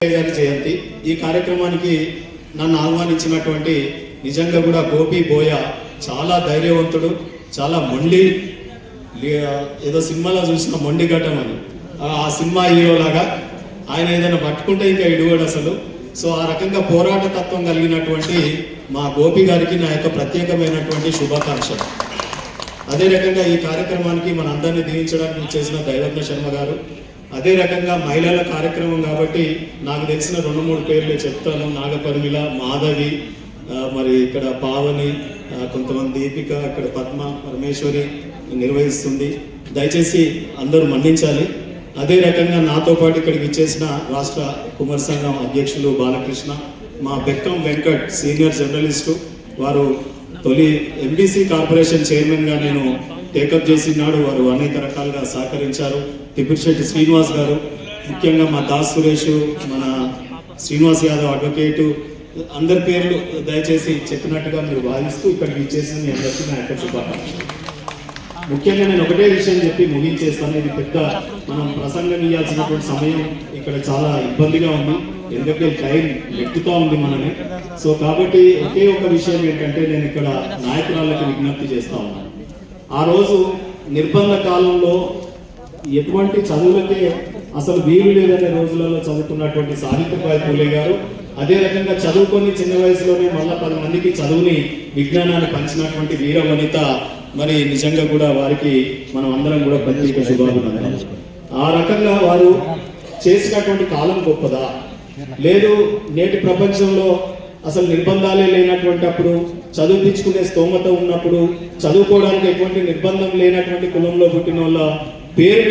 గారి జయంతి. ఈ కార్యక్రమానికి నన్ను ఆహ్వానించినటువంటి నిజంగా కూడా గోపి బోయ చాలా ధైర్యవంతుడు చాలా మొండి ఏదో సినిమాలో చూసిన మొండి ఘటం అని ఆ- సినిమా హీరో లాగా ఆయన ఏదైనా పట్టుకుంటే ఇంకా ఇడుగోడు అసలు. సో ఆ రకంగా పోరాట తత్వం కలిగినటువంటి మా గోపి గారికి నా యొక్క ప్రత్యేకమైనటువంటి శుభాకాంక్షలు. అదే రకంగా ఈ కార్యక్రమానికి మన అందరినీ దీవించడానికి చేసిన దైవజ్ఞ శర్మ గారు అదే రకంగా మహిళల కార్యక్రమం కాబట్టి నాకు తెలిసిన రెండు మూడు పేర్లు చెప్తాను. నాగపరిమిల మాధవి మరి ఇక్కడ పావని కొంతమంది దీపిక ఇక్కడ పద్మ పరమేశ్వరి నిర్వహిస్తుంది. దయచేసి అందరూ మన్నించాలి. అదే రకంగా నాతో పాటు ఇక్కడికి ఇచ్చేసిన రాష్ట్ర కుమార్ సంఘం అధ్యక్షులు బాలకృష్ణ మా బెక్కం వెంకట్ సీనియర్ జర్నలిస్టు వారు తొలి ఎంబీసీ కార్పొరేషన్ చైర్మన్గా నేను టేకప్ చేసినాడు వారు అనేక రకాలుగా సహకరించారు. తిప్పిరిశెట్టి శ్రీనివాస్ గారు ముఖ్యంగా మా దాస్ సురేష్ మన శ్రీనివాస్ యాదవ్ అడ్వకేటు అందరి పేర్లు దయచేసి చెప్పినట్టుగా మీరు భావిస్తూ ఇక్కడికి చేసిన మీ అందరికీ నా యొక్క శుభాకాంక్షలు. ముఖ్యంగా నేను ఒకటే విషయం చెప్పి ముగించేస్తాను. ఇది పెద్ద మనం ప్రసంగం ఇవ్వాల్సినటువంటి సమయం. ఇక్కడ చాలా ఇబ్బందిగా ఉంది. ఎందుకంటే టైం ఎక్కుతూ ఉంది మనని. సో కాబట్టి ఒకే ఒక విషయం ఏంటంటే నేను ఇక్కడ నాయకురాళ్ళకి విజ్ఞప్తి చేస్తా ఉన్నాను. ఆ రోజు నిర్బంధ కాలంలో ఎటువంటి చదువులకే అసలు వీలు లేదనే రోజులలో చదువుతున్నటువంటి సావిత్రిబాయి పూలే గారు అదే రకంగా చదువుకొని చిన్న వయసులోనే మళ్ళా పది మందికి చదువుని విజ్ఞానాన్ని పంచినటువంటి వీర వనిత మరి నిజంగా కూడా వారికి మనం అందరం కూడా ప్రత్యేక శుభాభినందనలు. ఆ రకంగా వారు చేసినటువంటి కాలం గొప్పదా? లేదు నేటి ప్రపంచంలో అసలు నిర్బంధాలే లేనటువంటి అప్పుడు చదివించుకునే స్తోమత ఉన్నప్పుడు చదువుకోవడానికి ఎటువంటి నిర్బంధం లేనటువంటి కులంలో పుట్టిన వాళ్ళ పేరు